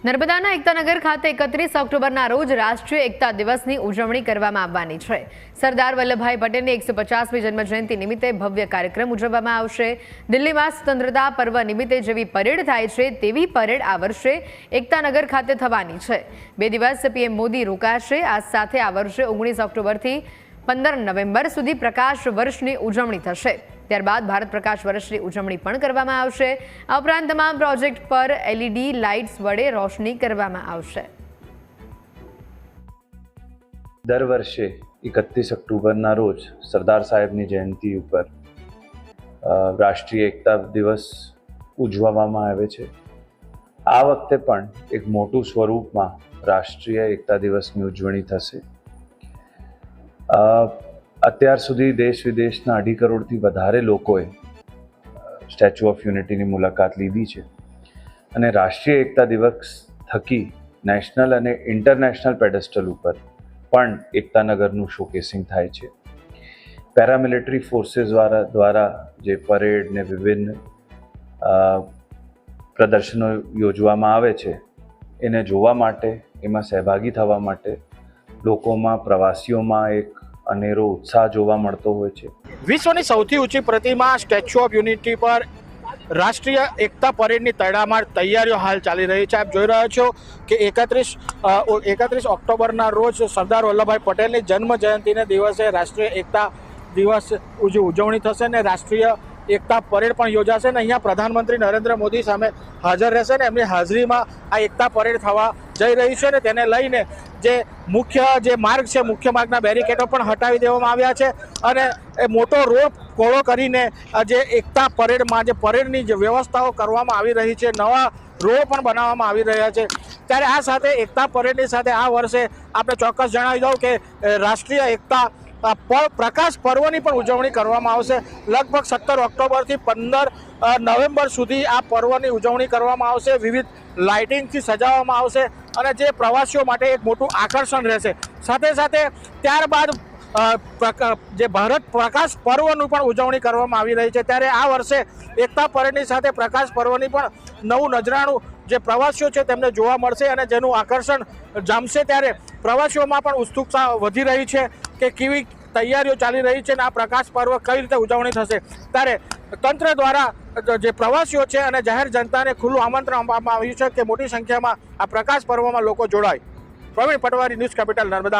નર્મદાના એકતાનગર ખાતે એકત્રીસ ઓક્ટોબરના રોજ રાષ્ટ્રીય એકતા દિવસની ઉજવણી કરવામાં આવવાની છે. સરદાર વલ્લભભાઈ પટેલની એકસો પચાસમી જન્મજયંતિ નિમિત્તે ભવ્ય કાર્યક્રમ ઉજવવામાં આવશે. દિલ્હીમાં સ્વતંત્રતા પર્વ નિમિત્તે જેવી પરેડ થાય છે, તેવી પરેડ આ વર્ષે એકતાનગર ખાતે થવાની છે. બે દિવસ પીએમ મોદી રોકાશે, આ સાથે આ વર્ષે ઓગણીસ ઓક્ટોબરથી પંદર નવેમ્બર સુધી પ્રકાશ વર્ષની ઉજવણી થશે. ત્યારબાદ ભારત પ્રકાશ વર્ષની ઉજવણી પણ કરવામાં આવશે. આ ઉપરાંત તમામ પ્રોજેક્ટ પર એલઈડી લાઇટ્સ વડે રોશની કરવામાં આવશે. દર વર્ષે એકત્રીસ ઓક્ટોબરના રોજ સરદાર સાહેબની જયંતિ ઉપર રાષ્ટ્રીય એકતા દિવસ ઉજવવામાં આવે છે. આ વખતે પણ એક મોટું સ્વરૂપમાં રાષ્ટ્રીય એકતા દિવસની ઉજવણી થશે. અત્યાર સુધી દેશ વિદેશના અઢી કરોડથી વધારે લોકોએ સ્ટેચ્યુ ઓફ યુનિટીની મુલાકાત લીધી છે. અને રાષ્ટ્રીય એકતા દિવસ થકી નેશનલ અને ઇન્ટરનેશનલ પેડેસ્ટલ ઉપર પણ એકતાનગરનું શોકેસિંગ થાય છે. પેરામિલિટરી ફોર્સીસ દ્વારા દ્વારા જે પરેડ ને વિભિન્ન પ્રદર્શનો યોજવામાં આવે છે, એને જોવા માટે, એમાં સહભાગી થવા માટે લોકોમાં, પ્રવાસીઓમાં એક અનેરો ઉત્સાહ જોવા મળતો હોય છે. વિશ્વની સૌથી ઊંચી પ્રતિમા સ્ટેચ્યુ ઓફ યુનિટી પર રાષ્ટ્રીય એકતા પરેડની તડામાર તૈયારીઓ હાલ ચાલી રહી છે. આપ જોઈ રહ્યા છો કે એકત્રીસ એકત્રીસ ઓક્ટોબરના રોજ સરદાર વલ્લભભાઈ પટેલની જન્મ જયંતિને દિવસે રાષ્ટ્રીય એકતા દિવસ ઉજવણી થશે ને રાષ્ટ્રીય એકતા પરેડ પણ યોજાશે ને અહીંયા પ્રધાનમંત્રી નરેન્દ્ર મોદી સામે હાજર રહેશે ને એમની હાજરીમાં આ એકતા પરેડ થવા જઈ રહી છે ને તેને લઈને જે મુખ્ય, જે માર્ગ છે, મુખ્ય માર્ગના બેરિકેડો પણ હટાવી દેવામાં આવ્યા છે અને એ મોટો રોડ કોળો કરીને જે એકતા પરેડમાં, જે પરેડની જે વ્યવસ્થાઓ કરવામાં આવી રહી છે, નવા રોડ પણ બનાવવામાં આવી રહ્યા છે. ત્યારે આ સાથે એકતા પરેડની સાથે આ વર્ષે આપણે ચોક્કસ જણાવી દઉં કે રાષ્ટ્રીય એકતા પ્રકાશ પર્વની પણ ઉજવણી કરવામાં આવશે. લગભગ સત્તર ઓક્ટોબરથી પંદર નવેમ્બર સુધી આ પર્વની ઉજવણી કરવામાં આવશે. વિવિધ લાઇટિંગથી સજાવવામાં આવશે અને જે પ્રવાસીઓ માટે એક મોટું આકર્ષણ રહેશે. સાથે સાથે ત્યારબાદ જે ભારત પ્રકાશ પર્વનું પણ ઉજવણી કરવામાં આવી રહી છે. ત્યારે આ વર્ષે એકતા પરેડની સાથે પ્રકાશ પર્વની પણ નવું નજરાણું જે પ્રવાસીઓ છે તેમને જોવા મળશે અને જેનું આકર્ષણ જામશે ત્યારે પ્રવાસીઓમાં પણ ઉત્સુકતા વધી રહી છે. કે કેવી તૈયારીઓ ચાલી રહી છે અને આ પ્રકાશ પર્વ કઈ રીતે ઉજવણી થશે? ત્યારે તંત્ર દ્વારા જે પ્રવાસીઓ છે અને જાહેર જનતાને ખુલ્લું આમંત્રણ આપવામાં આવ્યું છે કે મોટી સંખ્યામાં આ પ્રકાશ પર્વમાં લોકો જોડાય. Pravin Patwari, news capital, Narmada.